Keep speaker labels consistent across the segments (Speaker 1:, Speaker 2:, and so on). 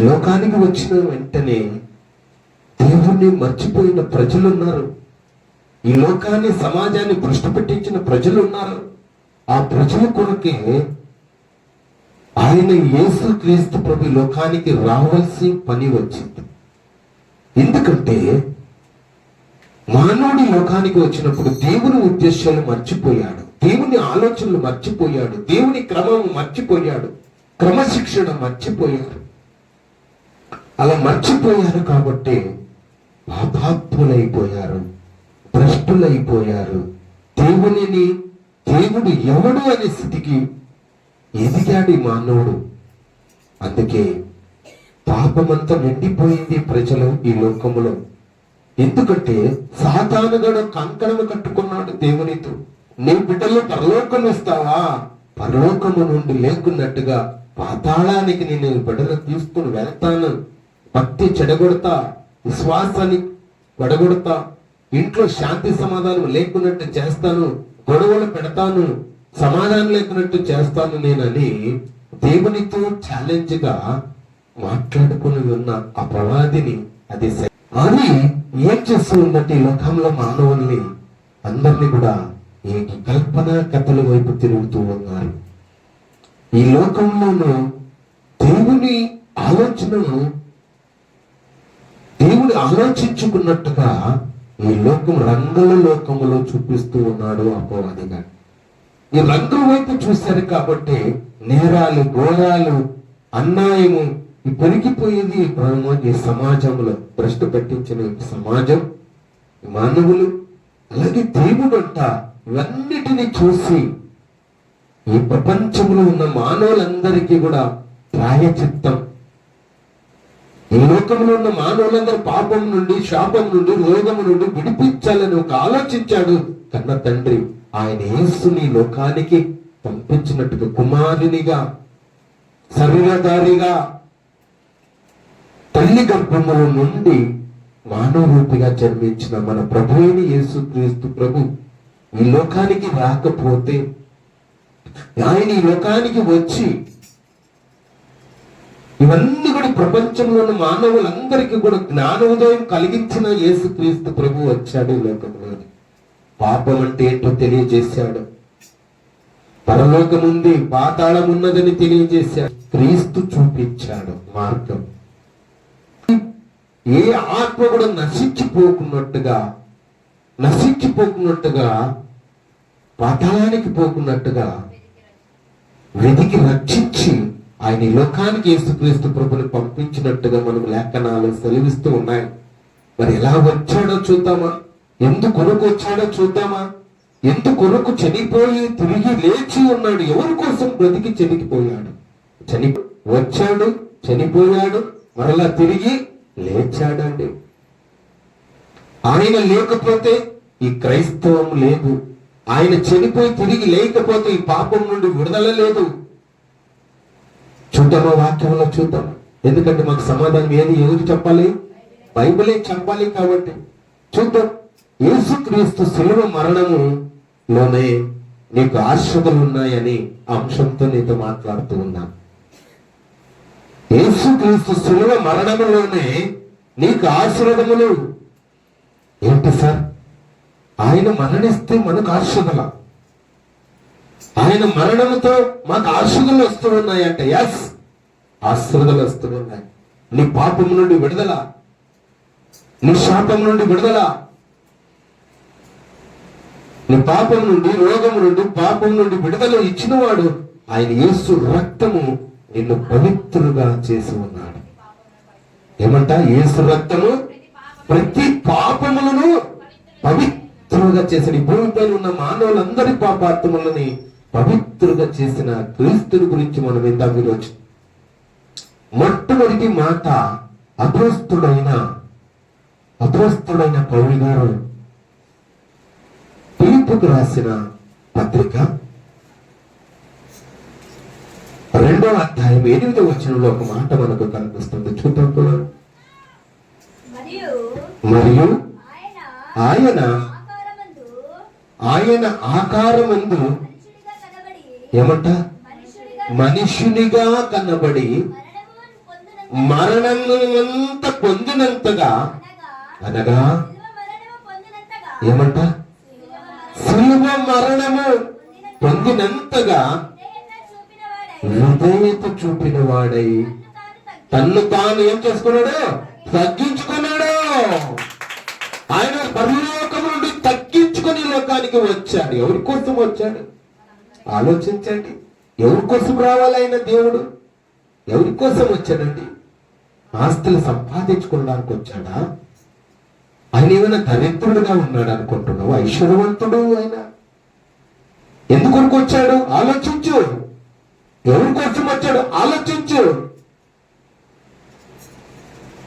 Speaker 1: లోకానికి వచ్చిన వెంటనే దేవుణ్ణి మర్చిపోయిన ప్రజలు ఉన్నారు ఈ లోకాన్ని సమాజాన్ని దృష్టి పెట్టించిన ప్రజలు ఉన్నారు ఆ ప్రజల కొరకే ఆయన యేసు క్రీస్తు ప్రభు లోకానికి రావాల్సి పని వచ్చింది. ఎందుకంటే మానవుడి లోకానికి వచ్చినప్పుడు దేవుని ఉద్దేశాలు మర్చిపోయాడు. దేవుని ఆలోచనలు మర్చిపోయాడు. దేవుని క్రమం మర్చిపోయాడు. క్రమశిక్షణ మర్చిపోయాడు. అలా మర్చిపోయారు కాబట్టి పాపాత్ములైపోయారు భ్రష్టులైపోయారు. దేవునిని దేవుడు ఎవడు అనే స్థితికి ఎదిగాడు మానవుడు. అందుకే పాపమంతా నిండిపోయింది ప్రజలు ఈ లోకములో. ఎందుకంటే సాతానుగడు కంకణము కట్టుకున్నాడు దేవునితో. నీ బిడ్డలో పరలోకం ఇస్తావా పరలోకము నుండి లేకున్నట్టుగా పాతాళానికి నేను బిడ్డలు తీసుకుని వెళ్తాను. భక్తి చెడగొడతా విశ్వాసాన్ని వడగొడతా ఇంట్లో శాంతి సమాధానం లేకున్నట్టు చేస్తాను గొడవలు పెడతాను సమాధానం లేకున్నట్టు చేస్తాను నేనని దేవునితో ఛాలెంజ్గా మాట్లాడుకుని ఉన్న ఆ ప్రవాదిని అది అని ఏం చేస్తూ ఉన్నట్టు ఈ లోకంలో మానవుల్ని అందరినీ కూడా ఈ కల్పన కథల వైపు తిరుగుతూ ఉన్నారు. ఈ లోకంలోనూ దేవుని ఆలోచనను దేవుడు ఆలోచించుకున్నట్టుగా ఈ లోకం రంగుల లోకములో చూపిస్తూ ఉన్నాడు అపవాదిగా. ఈ రంగుల వైపు చూశారు కాబట్టి నేరాలు ఘోరాలు అన్యాయము ఈ పెరిగిపోయేది ఈ సమాజంలో. భ్రష్టు పెట్టించిన సమాజం మానవులు అలాగే దేవుడు అంట ఇవన్నిటిని చూసి ఈ ప్రపంచంలో ఉన్న మానవులందరికీ కూడా ప్రాయచిత్తం. లోకంలో ఉన్న మానవులందరూ పాపం నుండి శాపం నుండి రోగం నుండి విడిపించాలని ఒక ఆలోచించాడు. కన్న తండ్రి ఆయన యేసుని లోకానికి పంపించినట్టుగా కుమారునిగా శరీరధారిగా తల్లి గర్భముల నుండి మానవరూపిగా జన్మించిన మన ప్రభువుని యేసు క్రీస్తు ప్రభు ఈ లోకానికి రాకపోతే ఆయన ఈ లోకానికి వచ్చి ఇవన్నీ కూడా ప్రపంచంలోని మానవులందరికీ కూడా జ్ఞానోదయం కలిగించిన యేసుక్రీస్తు ప్రభు వచ్చాడు లోకంలో పాపం అంటే ఏంటో తెలియజేశాడు. పరలోకం ఉంది పాతాళం ఉన్నదని తెలియజేశాడు. క్రీస్తు చూపించాడు మార్గం. ఏ ఆత్మ కూడా నశించిపోకున్నట్టుగా నశించిపోకున్నట్టుగా పాతాళానికి పోకున్నట్టుగా వెతికి రక్షించి ఆయన ఈ లోకానికి యేసుక్రీస్తు ప్రభుని పంపించినట్టుగా మనం లేఖనాలు సెలవిస్తూ ఉన్నాయి. మరి ఎలా వచ్చాడో చూద్దామా? ఎందుకు కొరకు వచ్చాడో చూద్దామా? ఎందుకు కొరకు చనిపోయి తిరిగి లేచి ఉన్నాడు? ఎవరి కోసం బ్రతికి చనిపోయాడు? చని వచ్చాడు చనిపోయాడు మరలా తిరిగి లేచాడండి. ఆయన లేకపోతే ఈ క్రైస్తవం లేదు. ఆయన చనిపోయి తిరిగి లేకపోతే ఈ పాపం నుండి విడుదల లేదు. చూద్దామా వాక్యంలో చూద్దాం. ఎందుకంటే మాకు సమాధానం ఏది? ఎందుకు చెప్పాలి? బైబిలే చెప్పాలి కాబట్టి. చూద్దాం. యేసుక్రీస్తు శిలువ మరణము లోనే నీకు ఆశ్రదలు ఉన్నాయని అంశంతో నీతో మాట్లాడుతూ ఉన్నాను యేసుక్రీస్తు శిలువ మరణములోనే నీకు ఆశీర్వదములు. ఏంటి సార్? ఆయన మరణిస్తే మనకు ఆశీర్వదల? ఆయన మరణంతో మాకు ఆశ్రదలు వస్తూ ఉన్నాయంట. ఎస్ ఆశీర్వదలు వస్తూ ఉన్నాయి. నీ పాపం నుండి విడుదల. నీ శాపం నుండి విడుదల. నీ పాపం నుండి రోగం నుండి పాపం నుండి విడుదల ఇచ్చినవాడు ఆయన యేసు రక్తము నిన్ను పవిత్రుగా చేసి ఉన్నాడు. ఏమంట? యేసు రక్తము ప్రతి పాపములను పవిత్రుగా చేసిన ఈ భూమిపైన ఉన్న మానవులందరి పాపాత్మలని పవిత్రుగా చేసిన క్రీస్తుని గురించి మనం ఇందాక ఈరోజు. మొట్టమొదటి మాట అపోస్తుడైన అపోస్తుడైన పౌరి గారు పిలుపుకు రాసిన పత్రిక. రెండవ అధ్యాయం ఎనిమిదవ వచనంలో ఒక మాట మనకు కనిపిస్తుంది. చూద్దాం
Speaker 2: మరియు ఆయన
Speaker 1: ఆయన
Speaker 2: ఆకారమందు
Speaker 1: ఆయన ఆకారమందు
Speaker 2: మనుషుడిగా కనబడి
Speaker 1: ఏమంట? మనుషునిగా కనబడి
Speaker 2: మరణము
Speaker 1: పొందినంతగా
Speaker 2: అనగా?
Speaker 1: ఏమంట?
Speaker 2: సులభ మరణము
Speaker 1: పొందినంతగా
Speaker 2: విధేయత చూపిన వాడై
Speaker 1: హృదయత చూపిన వాడై
Speaker 2: తన్ను తాను
Speaker 1: తన్ను తాను ఏం చేసుకున్నాడు? తగ్గించుకున్నాడు. ఆయన పరలోకం నుండి తగ్గించుకుని లోకానికి వచ్చాడు. ఎవరి కోసం వచ్చాడు? ఆలోచించండి. ఎవరి కోసం దేవుడు? ఎవరి కోసం వచ్చాడండి? ఆస్తులు సంపాదించుకోవడానికి వచ్చాడా? ఆయన ఏమైనా దరిద్రుడుగా ఉన్నాడు అనుకుంటున్నావు? ఐశ్వర్యవంతుడు ఆయన. ఎందుకొరకు వచ్చాడు? ఆలోచించు. ఎవరి కోసం వచ్చాడు? ఆలోచించు.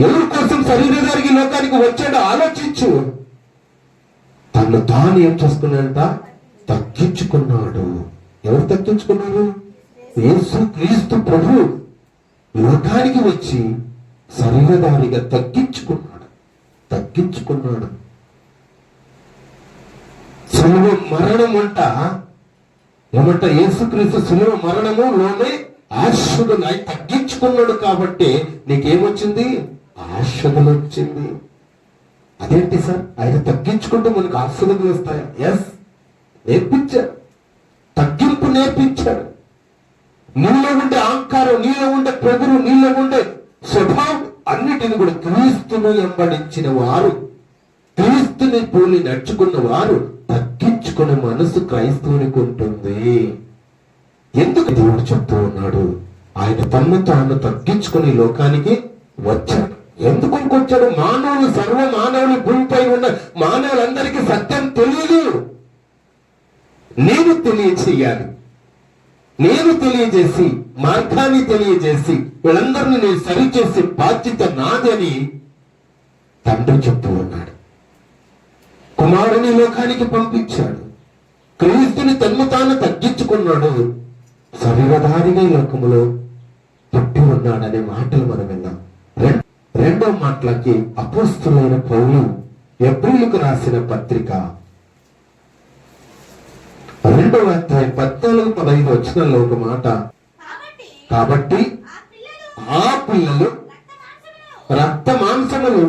Speaker 1: ఎవరి కోసం శరీరధారికి లోకానికి వచ్చాడో ఆలోచించు. తను తాను ఏం చేసుకున్నాడంట? తగ్గించుకున్నాడు. ఎవరు తగ్గించుకున్నారు యేసు క్రీస్తు ప్రభు. లోకానికి వచ్చి శరీరధారిగా తగ్గించుకున్నాడు. తగ్గించుకున్నాడు. సులువ మరణం అంట. ఏమంట? యేసుక్రీస్తు సులువ మరణము లోనే ఆశ్వదులు ఆయన తగ్గించుకున్నాడు కాబట్టి నీకేమొచ్చింది? ఆశ్వదులు వచ్చింది అదేంటి సార్? ఆయన తగ్గించుకుంటే మనకు ఆశ్వదులు వస్తాయా? ఎస్ నేర్పించారు. తగ్గింపు నేర్పించాడు. నీలో ఉండే అహంకారం నీలో ఉండే పొగురు నీలో ఉండే స్వభావం అన్నిటిని కూడా క్రీస్తును వెంబడించిన వారు క్రీస్తుని పోలి నడుచుకున్న వారు తగ్గించుకున్న మనసు క్రైస్తవునికి ఉంటుంది. ఎందుకు దేవుడు చెప్తూ ఉన్నాడు? ఆయన తన్ను తాను తగ్గించుకుని లోకానికి వచ్చాడు. ఎందుకు వచ్చాడు మానవులు సర్వ మానవులు భూమిపై ఉన్న మానవులందరికీ సత్యం తెలియదు. నేను తెలియచేయాలి. నేను తెలియజేసి మార్గాన్ని తెలియజేసి వీళ్ళందరినీ నేను సరిచేసే బాధ్యత నాదని తండ్రి చెప్తూ ఉన్నాడు. కుమారుని లోకానికి పంపించాడు. క్రీస్తుని తన్ను తాను తగ్గించుకున్నాడు. శరీరధారిగా లోకములో పుట్టి ఉన్నాడనే మాటలు మనం విన్నాం. రెండో మాటలకి అపోస్తులైన పౌలు ఎబ్రిలకు రాసిన పత్రిక రెండవ అధ్యాయం పద్నాలుగు పదహైదు వచ్చిన ఒక మాట.
Speaker 2: కాబట్టి ఆ పిల్లలు రక్త మాంసములు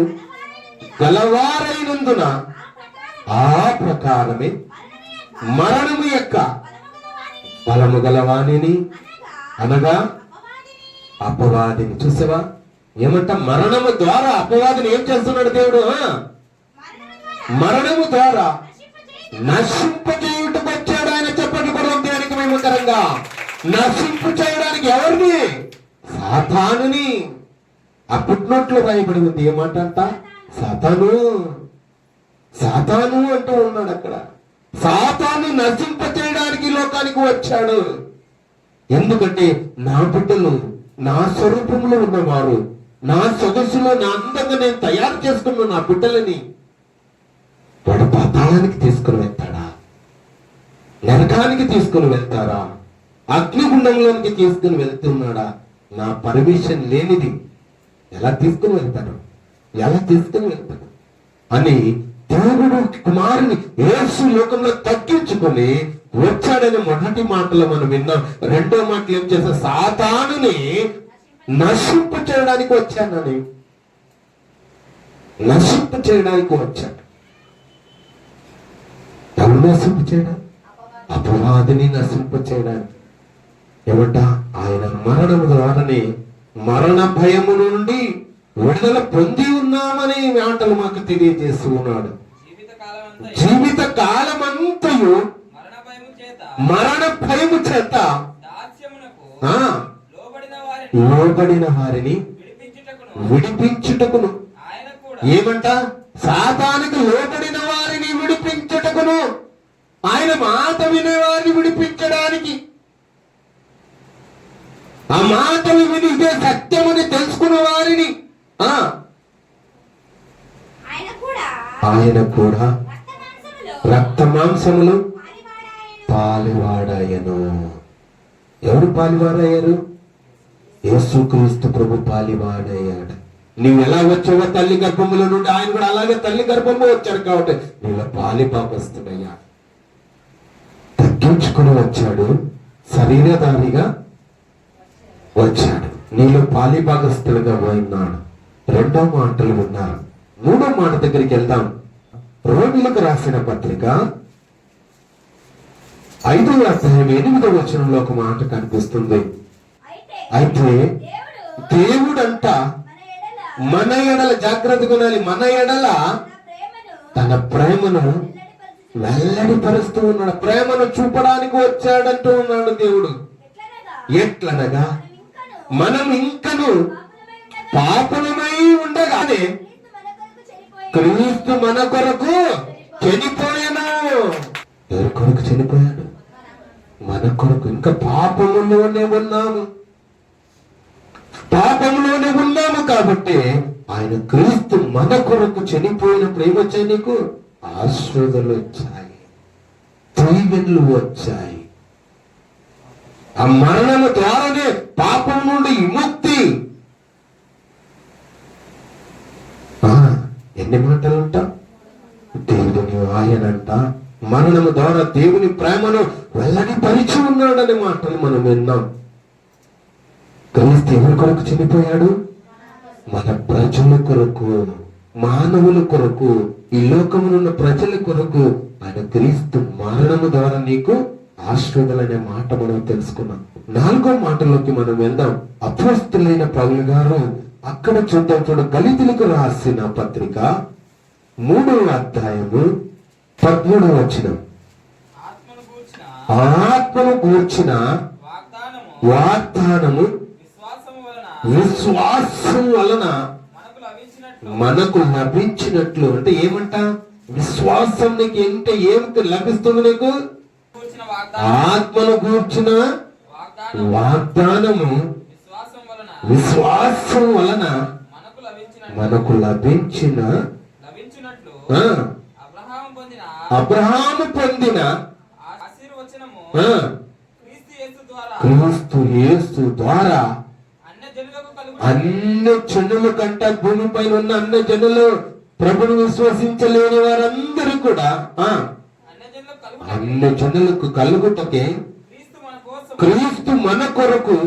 Speaker 1: గలవారైనందున
Speaker 2: ఆ ప్రకారం
Speaker 1: ఆ ప్రకారమే
Speaker 2: మరణము యొక్క బలము
Speaker 1: గలవాణిని
Speaker 2: అనగా అపవాదిని.
Speaker 1: చూసావా? ఏమంట మరణము ద్వారా అపవాదిని ఏం చేస్తున్నాడు దేవుడు? ఆ?
Speaker 2: మరణము ద్వారా
Speaker 1: మరణము ద్వారా
Speaker 2: నశింపజేయుటకు
Speaker 1: దేనికి నశింపు చేయడానికి ఎవరిని? సాతానుని. ఆ రాయబడి ఉంది. ఏమాట సాతాను. సాతాను అంటూ ఉన్నాడు అక్కడ. సాతాను నశింప చేయడానికి లోకానికి వచ్చాడు. ఎందుకంటే నా బిడ్డలు నా స్వరూపంలో ఉన్నవారు నా సొగసులో నా అందంగా నేను తయారు చేసుకున్న నా బిడ్డలని వాడు పాతాళానికి తీసుకుని వెళ్తాడా? నరకానికి తీసుకుని వెళ్తారా? అగ్నిగుండంలోనికి తీసుకుని వెళ్తున్నాడా? నా పర్మిషన్ లేనిది. ఎలా తీసుకుని వెళ్తాడు? ఎలా తీసుకుని వెళ్తాడు? అని దేవుడు కుమారుని యేసు లోకంలో తగ్గించుకొని వచ్చాడని మొదటి మాటలు మనం విన్నాం. రెండో మాటలు ఏం చేస్తా సాతానుని నశింపు చేయడానికి వచ్చానని నశింపు చేయడానికి వచ్చాడు. తను నశింపు చేయడానికి అపవాదిని నశింప చేయడానికి ఆయన మరణము ద్వారానే మరణ భయము నుండి విడుదల పొంది ఉన్నామని మాటలు మాకు తెలియజేస్తూ ఉన్నాడు. జీవిత కాలమంతయు
Speaker 3: మరణ భయము చేత
Speaker 1: మరణ భయము చేత ఆ
Speaker 3: లోబడిన వారిని విడిపించుటకును.
Speaker 1: ఏమంట? సాతానికి లోబడిన వారిని విడిపించుటకును. ఆయన మాట వినే వారిని విడిపించడానికి. ఆ మాటలు విని ఇదే సత్యమని తెలుసుకున్న వారిని ఆ?
Speaker 2: ఆయన కూడా రక్త మాంసములో పాలివాడాయను.
Speaker 1: ఎవరు పాలివారయ్యారు యేసుక్రీస్తు ప్రభు పాలివాడయ్యాడు నీవు ఎలా వచ్చావో తల్లి గర్భముల నుండి ఆయన కూడా అలాగే తల్లి గర్భంలో వచ్చాడు కాబట్టి నీళ్ళ పాలి తగ్గించుకుని వచ్చాడు. శరీరధారిగా వచ్చాడు. నీలో పాలిభాగస్థులుగా ఉన్నాడు. రెండో మాటలు ఉన్నారు మూడో మాట దగ్గరికి వెళ్దాం. రోమిలకు రాసిన పత్రిక ఐదో అధ్యాయం ఎనిమిదో వచనంలో ఒక మాట కనిపిస్తుంది.
Speaker 2: అయితే
Speaker 1: దేవుడంట
Speaker 2: మన ఎడల
Speaker 1: మన ఎడల జాగ్రత్త కొనాలి మన ఎడల
Speaker 2: తన ప్రేమను
Speaker 1: తన పరుస్తూ ఉన్నాడు. ప్రేమను చూపడానికి వచ్చాడంటూ ఉన్నాడు దేవుడు.
Speaker 2: ఎట్లనగా? మనం ఇంకను
Speaker 1: మనం
Speaker 2: పాపులమై
Speaker 1: ఉండగానే
Speaker 2: క్రీస్తు మన కొరకు
Speaker 1: క్రీస్తు మన కొరకు చనిపోయాను ఎవరి కొరకు చనిపోయాడు? మన కొరకు. ఇంకా పాపములోనే ఉన్నాము. పాపంలోనే ఉన్నాము కాబట్టి ఆయన క్రీస్తు మన కొరకు చనిపోయినప్పుడు ఏమొచ్చాయి నీకు? ఆశ్రదలు వచ్చాయి తీవెన్లు వచ్చాయి ఆ మరణము ద్వారానే పాపం నుండి విముక్తి. ఎన్ని మాటలు అంట దేవుని ఆయనంట మరణము ద్వారా దేవుని ప్రేమను వెల్లడి పరిచి ఉన్నాడనే మాటలు మనం విన్నాం. క్రీస్తు ఎవరి కొరకు చనిపోయాడు. మన ప్రజల కొరకు మానవుల కొరకు ఈ లోకమునున్న ప్రజల కొరకు ఆయన క్రీస్తు మరణము ద్వారా నీకు ఆశ్రదలనే మాట మనం తెలుసుకున్నాం. నాలుగో మాటలోకి మనం వెళ్దాం. అపోస్తులైన పౌలు గారు అక్కడ చూద్దాం చూడ గలితులకు రాసిన పత్రిక మూడవ అధ్యాయము పద్మూడవ వచనం.
Speaker 3: ఆత్మను కూర్చిన వాగ్దానము
Speaker 1: విశ్వాసం వలన
Speaker 3: మనకు లభించినట్లు
Speaker 1: అంటే ఏమంట? విశ్వాసం నీకు ఏంటి ఏమి లభిస్తుంది నీకు? ఆత్మను కూర్చిన
Speaker 3: వాగ్దానం.
Speaker 1: వాగ్దానము.
Speaker 3: విశ్వాసం వలన. మనకు
Speaker 1: లభించిన
Speaker 3: అబ్రహాము పొందిన క్రీస్తు యేసు ద్వారా
Speaker 1: అన్ని జనుల కంటే భూమిపైన ఉన్న అన్ని జనులు ప్రభుని విశ్వసించలేని వారందరూ కూడా అన్ని జనులకు కలుగుటకే
Speaker 3: క్రీస్తు మన
Speaker 1: కొరకు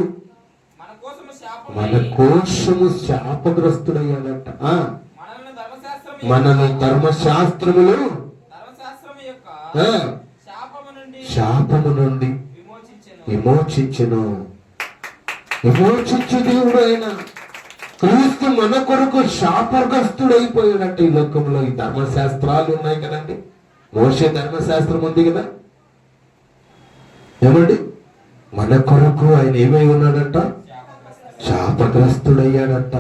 Speaker 3: మన
Speaker 1: కోశము శాపగ్రస్తుడయ్యాడట
Speaker 3: మనల్ని
Speaker 1: ధర్మశాస్త్రములు
Speaker 3: శాపము నుండి విమోచించును.
Speaker 1: విమోచించు దేవుడు ఆయన క్రీస్తు మన కొరకు శాపగ్రస్తుడైపోయాడంటే ఈ లోకంలో ఈ ధర్మశాస్త్రాలు ఉన్నాయి కదండి. మోసే ధర్మశాస్త్రం ఉంది కదా. ఏమండి? మన కొరకు ఆయన ఏమై ఉన్నాడంట? శాపగ్రస్తుడయ్యాడట.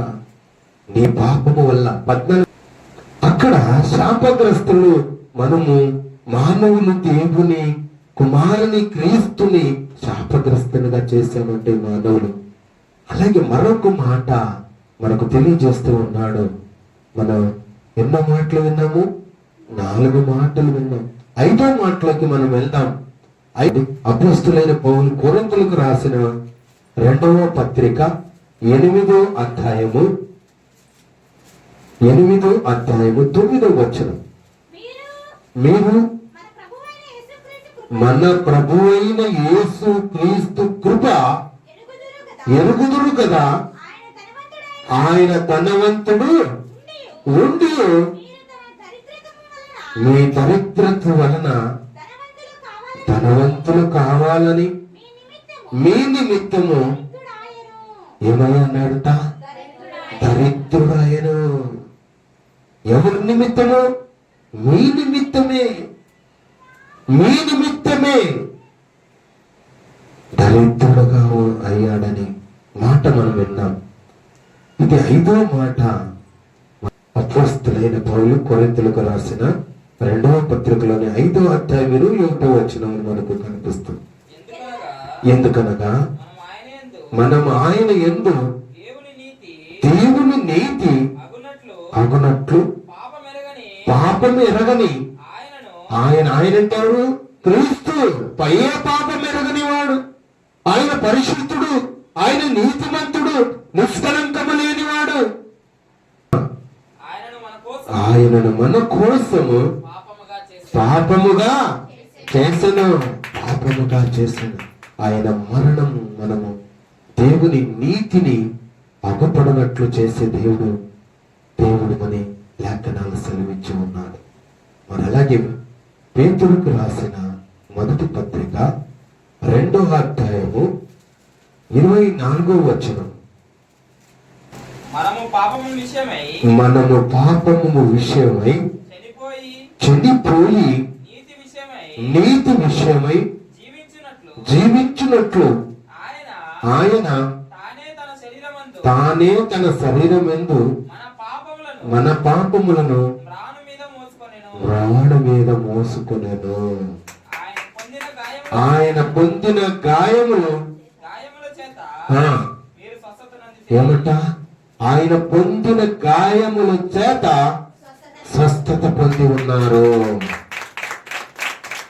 Speaker 1: నీ పాపము వల్ల పద్నాలుగు అక్కడ శాపగ్రస్తులు మనము మానవుని దేవుని కుమారుని క్రీస్తుని శాపగ్రస్తునిగా చేశామంటే మానవులు అలాగే మరొక మాట మనకు తెలియజేస్తూ ఉన్నాడు. మనం ఎన్నో మాటలు విన్నాము? నాలుగు మాటలు విన్నాం. ఐదో మాటలోకి మనం వెళ్దాం. ఐదు అభ్యస్తులైన పౌలు కొరంతులకు రాసిన రెండవ పత్రిక ఎనిమిదో అధ్యాయము ఎనిమిదో అధ్యాయము తొమ్మిదో వచనం.
Speaker 2: మీరు మన ప్రభువైన
Speaker 1: మన ప్రభు అయిన యేసు క్రీస్తు కృప
Speaker 2: ఎరుగుదురు కదా. ఆయన
Speaker 1: ధనవంతుడు
Speaker 2: ఉండి.
Speaker 1: మీ దరిద్రత వలన
Speaker 2: ధనవంతులు కావాలని మీ నిమిత్తము
Speaker 1: మీ నిమిత్తము
Speaker 2: దరిద్రుడాయెను. దరిద్రుడాయను
Speaker 1: ఎవరి నిమిత్తము? మీ నిమిత్తమే. మీ నిమిత్తమే. దరిద్రుడుగా అయ్యాడని మాట మనం విన్నాం. ఇది ఐదో మాట. అపోస్తులైన పౌలు కొరింతలకు రాసిన రెండవ పత్రికలోని ఐదో అధ్యాయం ఇరవై వచ్చిన మనకు కనిపిస్తుంది.
Speaker 3: ఎందుకనగా మనం ఆయన
Speaker 1: ఎందు
Speaker 3: దేవుని నీతి అగునట్లు
Speaker 1: పాపం ఎరగని ఆయన ఆయన అంటారు క్రీస్తు. పై పాపం ఎరగని వాడు ఆయన పరిశుద్ధుడు. ఆయన నీతిమంతుడు నిష్కలంకము లేనివాడు.
Speaker 3: ఆయనను మన
Speaker 1: కోసము
Speaker 3: పాపముగా చేసి
Speaker 1: పాపముగా చేసను పాపముగా చేసను ఆయన మరణము మనము దేవుని నీతిని అగపడినట్లు చేసే దేవుడు దేవుడు అని లేఖనాలు సెలవించి ఉన్నాడు. మరి అలాగే పేతులకు రాసిన మొదటి పత్రిక రెండో అధ్యాయము ఇరవై నాలుగో వచనం.
Speaker 3: మనము పాపము విషయమై
Speaker 1: మనము పాపము విషయమై
Speaker 3: చనిపోయి
Speaker 1: చెడిపోయి
Speaker 3: నీతి విషయమై జీవించున్నట్లు ఆయన తానే తన
Speaker 1: శరీరం ఎందు
Speaker 3: మన పాపములను ప్రాణు మీద మోసుకొనెను. ఆయన పొందిన గాయముల
Speaker 1: ఏమంట? ఆయన పొందిన గాయముల చేత స్వస్థత పొంది ఉన్నారు.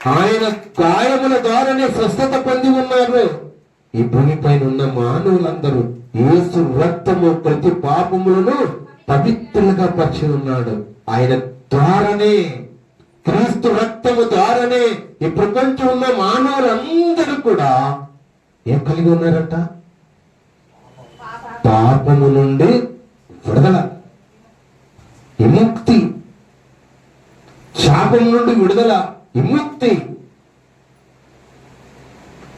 Speaker 1: ఆయన గాయముల ద్వారానే స్వస్థత పొంది ఉన్నారు. ఈ భూమిపైన ఉన్న మానవులందరూ యేసు రక్తము ప్రతి పాపములను పవిత్రులుగా పరిచి ఉన్నాడు. ఆయన ద్వారానే క్రీస్తు రక్తము ద్వారానే ఈ ప్రపంచం ఉన్న మానవులందరూ కూడా ఏం కలిగి ఉన్నారట. పాపము నుండి విడుదల. విముక్తి. శాపం నుండి విడుదల. విముక్తి.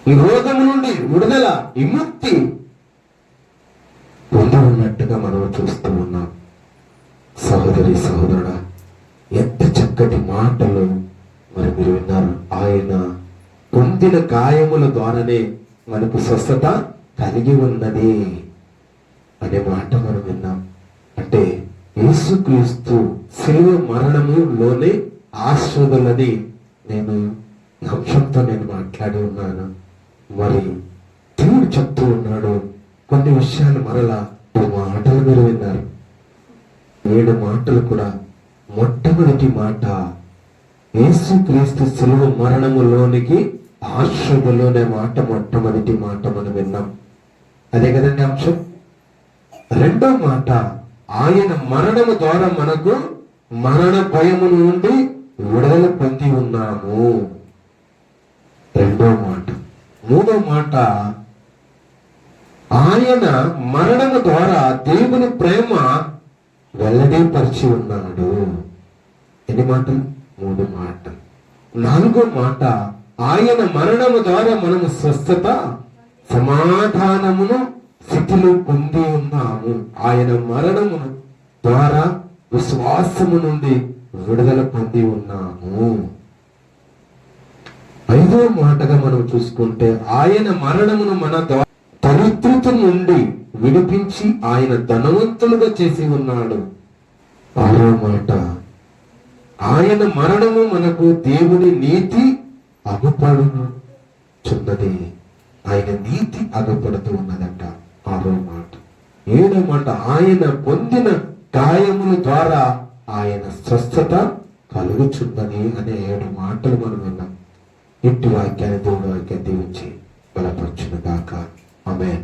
Speaker 1: ఈ నుండి విడుదల. విముక్తి. పొంది ఉన్నట్టుగా మనం చూస్తూ ఉన్నాం. సహోదరి సహోదరుడా ఎంత చక్కటి మాటలు మరి మీరు విన్నారు. ఆయన పొందిన గాయముల ద్వారానే మనకు స్వస్థత కలిగి ఉన్నది. అనే మాట మనం విన్నాం. అంటే యేసుక్రీస్తు శిలువ మరణములోనే ఆశ్రదులని నేను అంశంతో నేను మాట్లాడి ఉన్నాను. మరి దేవుడు చెప్తూ ఉన్నాడు కొన్ని విషయాలు మరలా ఈ మాటలు మీరు విన్నారు. ఏడు మాటలు కూడా మొట్టమొదటి మాట యేసుక్రీస్తు సులువ మరణములోనికి ఆశ్రదులోనే మాట మొట్టమొదటి మాట మనం విన్నాం. అదే కదండి అంశం? రెండో మాట ఆయన మరణము ద్వారా మనకు మరణ భయము నుండి విడుదల పొంది ఉన్నాము. రెండో మాట. మూడో మాట ఆయన మరణము ద్వారా దేవుని ప్రేమ వెల్లడీపరిచి ఉన్నాడు. ఎన్ని మాటలు? మూడు మాట. నాలుగో మాట ఆయన మరణము ద్వారా మనము స్వస్థత సమాధానమును స్థితిలో పొంది ఉన్నాము. ఆయన మరణమును ద్వారా విశ్వాసము నుండి విడుదల పొంది ఉన్నాము. ఐదో మాటగా మనం చూసుకుంటే ఆయన మరణమును మన దరిద్రత నుండి విడిపించి ఆయన ధనవంతులుగా చేసి ఉన్నాడు. ఆరో మాట ఆయన మరణము మనకు దేవుని నీతి అగుపడుచున్నది. ఆయన నీతి అగపడుతూ ఉన్నదంట. ఆరో మాట. ఏడో మాట. ఆయన పొందిన గాయముల ద్వారా ఆయన స్వస్థత కలుగుచున్నది అనే ఏడు మాటలు మనం విన్నాం. ఇంటి వాక్యాన్ని దేవుడు వాక్యాన్ని దీవించి బలపరచును దాకా ఆమె